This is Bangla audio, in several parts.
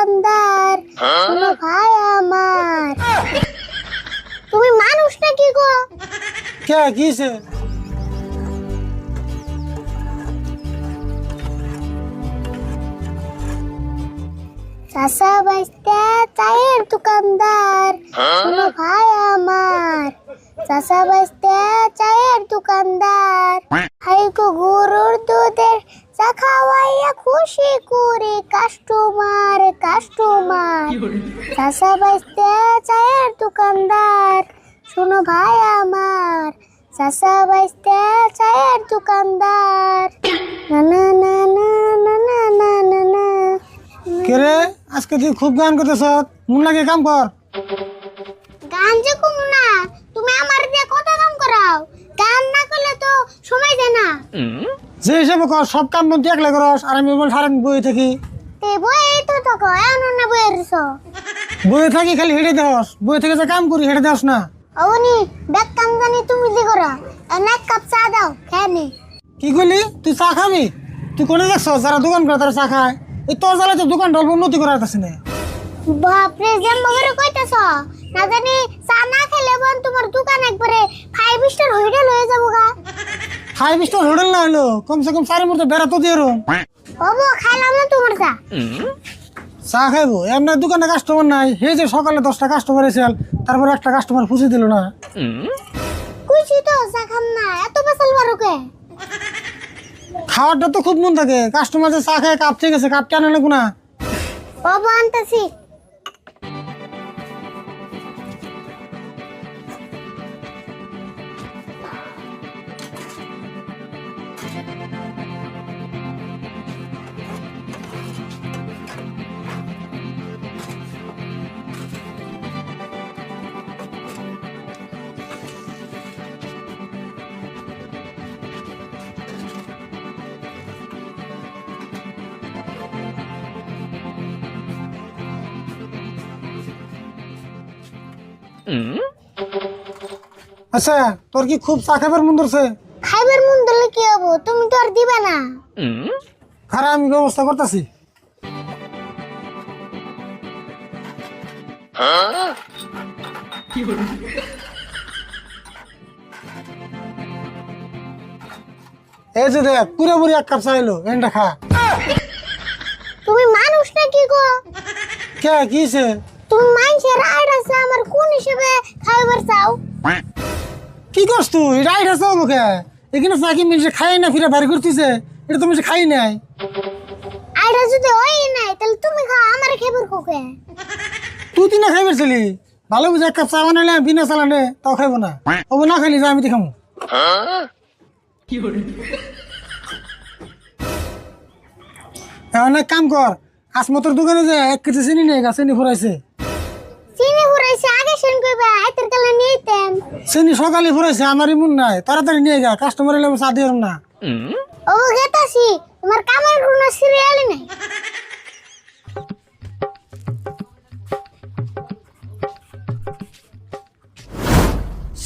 দোকানদার। শোনো ভাই আমার। তুমি মানুষ নাকি গো? কে কিছে চাষা বাইস্তে চায়ের দোকানদার। শোনো ভাই আমার চাষা বাইস্তে চায়ের দোকানদার। হাই গো গরুর দুধের চা খাওয়াইয়া খুশি করে কাস্টমার কাস্টমার চাষা বাইস্তে চায়ের দোকানদার শোনো ভাই আমার। চাষা বাইস্তে চায়ের দোকানদার। না না না না না না না না। কে রে? আজকে তুই খুব গান করতেছ। মন লাগে কাম কর। গান যে কম না তুমি আমার দিয়ে কত কাম করাও? গান না করলে তো সময় যায় না। যে হিসাবে কর সব কাম বন্ধু একলা করস আর আমি বল সারাদিন বই থাকি। তে বই তো থাকো এমন না বই এরছ বই থাকি খালি হেঁটে দেওয়াস বই থেকে যে কাম করি হেঁটে দেওয়াস না। অবনি দেখ কাম জানি তুমি দি করো। এনে এক কাপ চা দাও খেয়ে কি করলি? তুই চা খাবি? তুই কোনে দেখছ? যারা দোকান করে তারা চা খায়। এই তোর জ্বালায় তো দোকান অল্প উন্নতি করার কাছে না বাপরে জেম্বা করে কইতাছ। না জানি চা না খেলে বোন তোমার দোকান একবারে ফাইভ স্টার হোটেল হয়ে যাব গা। ফাইভ স্টার হোটেল না হলো কমসে কম চারি মতো বেড়া তো দিয়ে রুম। বাবু খাইলাম না তোমার চা। চা খাইবো? এমনি দোকানে কাস্টমার নাই। হে যে সকালে দশটা কাস্টমার এসেল তারপর একটা কাস্টমার খুশি দিল না। কুইছি তো চা খাম না। এত বেসাল বারোকে। খাওয়ারটা তো খুব মন থাকে। কাস্টমার চা খায় কাপ ঠিক আছে কাপ টানে লাগবো না আনতেছি। আচ্ছা তোর কি খুব চা খাবার মন ধরছে? খাইবার মন দিলে কি হব? তুমি তো আর দিবে না। খারাপ আমি ব্যবস্থা করতেছি। এই যে দেখ পুরোপুরি এক কাপ চা এলো এনটা খা। তুমি মানুষ নাকি গো? কে কিছে তুমি মানুষের আইড আছে আমার কোন হিসেবে খাইবার চাও? কি করছ তুই? রাইট আছে মুখে এখানে চা কি মিলছে খাই না ফিরে বাড়ি করতেছে এটা তুমি খাই নাই। আইডা যদি হয় নাই তাহলে তুমি খাও আমার খাইবার কোকে? তুই তিনা খাই পারছিলি ভালো বুঝে এক কাপ চা বানালে বিনা চালানে তাও খাইবো না। ও না খাইলি যা আমি দেখামু এখন এক কাম কর আসমতর দোকানে যে এক কেজি চিনি নেই গা চিনি ফুরাইছে। চিনি ঘুরাইছে আগে শুন কইবা আইতের কালে নিতেন চিনি সকালে ফুরাইছে আমার ইমন নাই তাড়াতাড়ি নিয়ে গা কাস্টমার এলে চা দিয়ে না। ও গেতাছি তোমার কামের কোনো সিরিয়ালই নাই।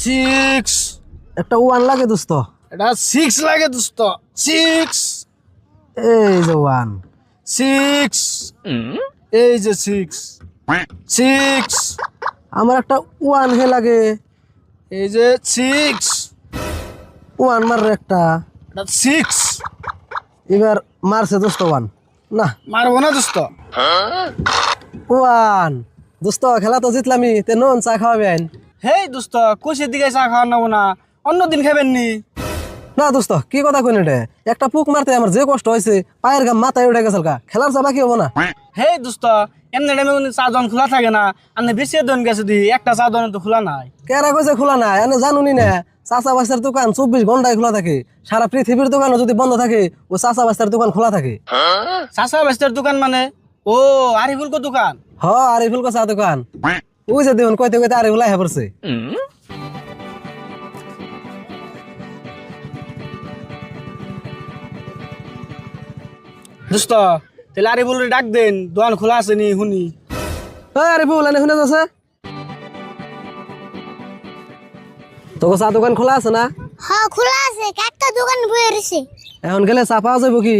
সিক্স একটা ওয়ান লাগে দোস্ত। এটা সিক্স লাগে দোস্ত সিক্স এই যে ওয়ান সিক্স এই যে সিক্স সিক্স আমার একটা ওয়ান হে লাগে। এই যে সিক্স ওয়ান মাররে একটা। এটা সিক্স এবার মারছে দোস্ত ওয়ান না। মারবো না দোস্ত ওয়ান দোস্ত খেলা তো জিতলামি তে নন চা খাওয়াবেন। হেই দোস্ত কুশির দিকে চা খাওয়া নেব না। অন্য দিন খাবেন নি। না দোস্ত কি কথা কইন রে একটা পুক মারতে আমার যে কষ্ট হয়েছে পায়ের গাম মাথায় উঠে গেছে খেলার চা বাকি হব না? হেই দোস্ত এমনি টাইমে কোনো চা দোকান খোলা থাকে না। আপনি বেশি দোকান গেছে দি একটা চা দোকান তো খোলা নাই। কেরা কইছে খোলা নাই? এনে জানুনি না চাচা বাস্তার দোকান চব্বিশ ঘন্টায় খোলা থাকে। সারা পৃথিবীর দোকানও যদি বন্ধ থাকে ও চাচা বাস্তার দোকান খোলা থাকে। চাষা বেস্তের দোকান মানে? ও আরিফুল কো দোকান? হ আরিফুল কচা দোকান। ওই যে দেখুন কইতে কইতে আরিফুল আহে পড়ছে। দোস্ত তাহলে আরিফুল ডাক দেন দোকান খোলা আছে নি শুনি। ওই আরিফুল এনে শুনে যাচ্ছে? তোকে চা দোকান খোলা আছে না? হ্যাঁ খোলা আছে একটা দোকান বয়ে রয়েছে এখন গেলে চা পাওয়া যাব কি?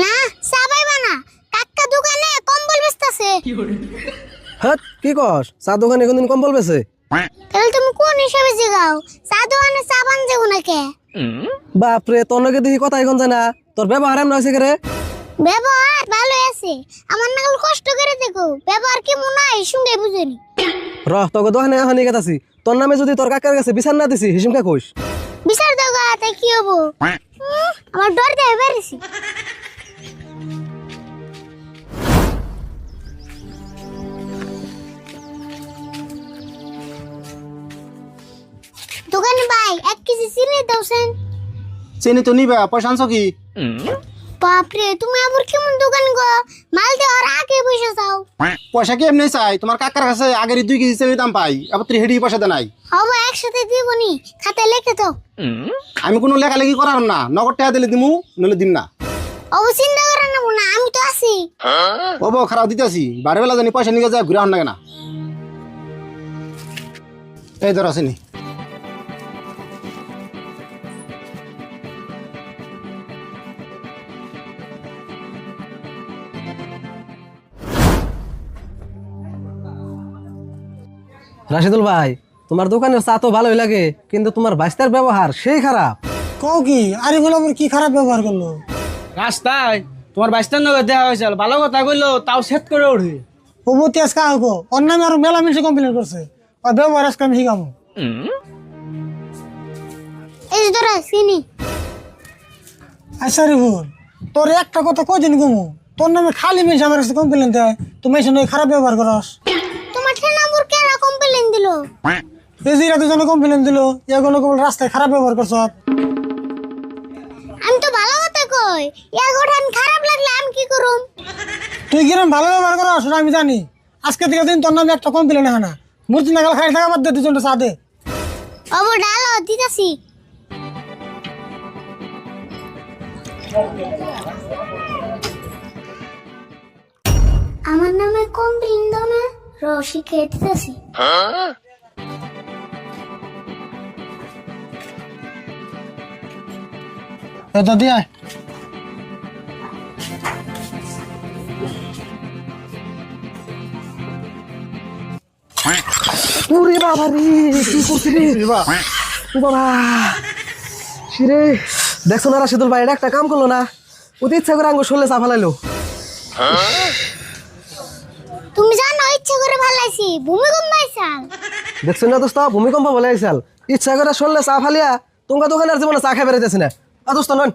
না চা পাইবা না। কাকা দোকানে হ্যাঁ কি কস? চা দোকানে কোনদিন কম্বল বেছে তাহলে তুমি কোন হিসাবে জিগাও? চা দোকানে চা বান যাব নাকি? বাপরে তোর নাকি দেখি কথা এখন যায় না তোর ব্যবহার এমন হয়েছে রে? ব্যবহার ভালো আছে। আমার নাগাল কষ্ট করে দেখো ব্যবহার কি মনে হয়? সঙ্গে বুঝেনি রহ তোকে দোকানে এখন নিয়ে গেছি তোর নামে যদি তোর কাকার কাছে বিচার না দিছি হিসিমকে কইস। বিচার দাও গা তাই কি হব? আমার ডর দেয় বেড়েছি দোকানে ভাই এক কেজি চিনি দাওছেন চিনি তো নিবে পয়সা আনছো কি? বাপরে তুমি আবার কেমন দোকান গো? মাল দেওয়ার আগে পয়সা চাও পয়সা কি এমনি চাই? তোমার কাকার কাছে আগের দুই কেজি চিনি দাম পাই আবার তুই হেডি পয়সা দে নাই। হব একসাথে দিবনি খাতায় লিখে তো আমি কোনো লেখালেখি করার না নগদ টাকা দিলে দিমু নলে দিম না। অবু চিন্তা করে নেব না আমি তো আছি। ও বউ খারাপ দিতেছি বারে বেলা জানি পয়সা নিয়ে যায় ঘুরে আন না। কেনা এই ধর আসেনি রাশিদুল ভাই তোমার দোকানের চা তো ভালোই লাগে কিন্তু তোমার বাইস্তার ব্যবহার সেই খারাপ। কও কি? আরে বলে আমার কি খারাপ ব্যবহার করল? রাস্তায় তোমার বাইস্তার নগর দেওয়া হয়েছিল ভালো কথা কইলো তাও সেট করে ওঠে প্রভতি আজকে আহো ওর নামে আরও মেলা মিশে কমপ্লেন করছে। ওর ব্যবহার আজকে আমি শিখামো এই যে চিনি আচ্ছা রে ভুল তোর একটা কথা কদিন কমু? তোর নামে খালি মিশে আমার কাছে কমপ্লেন দেয় তুমি এসে খারাপ ব্যবহার করস। দিল? দুজন কমপ্লেন দিল কেবল রাস্তায় খারাপ ব্যবহার করছ আমি তো ভালো কথা কই। ওঠান খারাপ লাগলে আমি কি করুম? তুই কিরম ভালো ব্যবহার সেটা আমি জানি। আজকে থেকে দিন তোর নামে একটা কমপ্লেন হয় না। মূর্তি নাগাল খাই থাকা বাদ দে দুজনটা চা দে অবু ডালো দিতাছি। আমার নামে কমপ্লেন দাও না। রসি খেয়ে দিতেছি। এটা দিয়ে আয়। ওরে বাবা রে কি করছিস ও বাবা। শিরে দেখছ না রাশিদুল ভাই? এটা একটা কাম করল না। ওতে ইচ্ছা করে আঙ্গ শোলে চা ফালাইলো। তুমি জানো ইচ্ছে করে ভালাইছি ভূমিকম্প আইসাল। দেখছেন না দোস্ত ভূমিকম্প বলে আইসাল। ইচ্ছা করে শুনলে চা ফালিয়া তোমার দোকানের জীবনে চা খাই বেড়াইতেছি না। আর দোস্ত নন।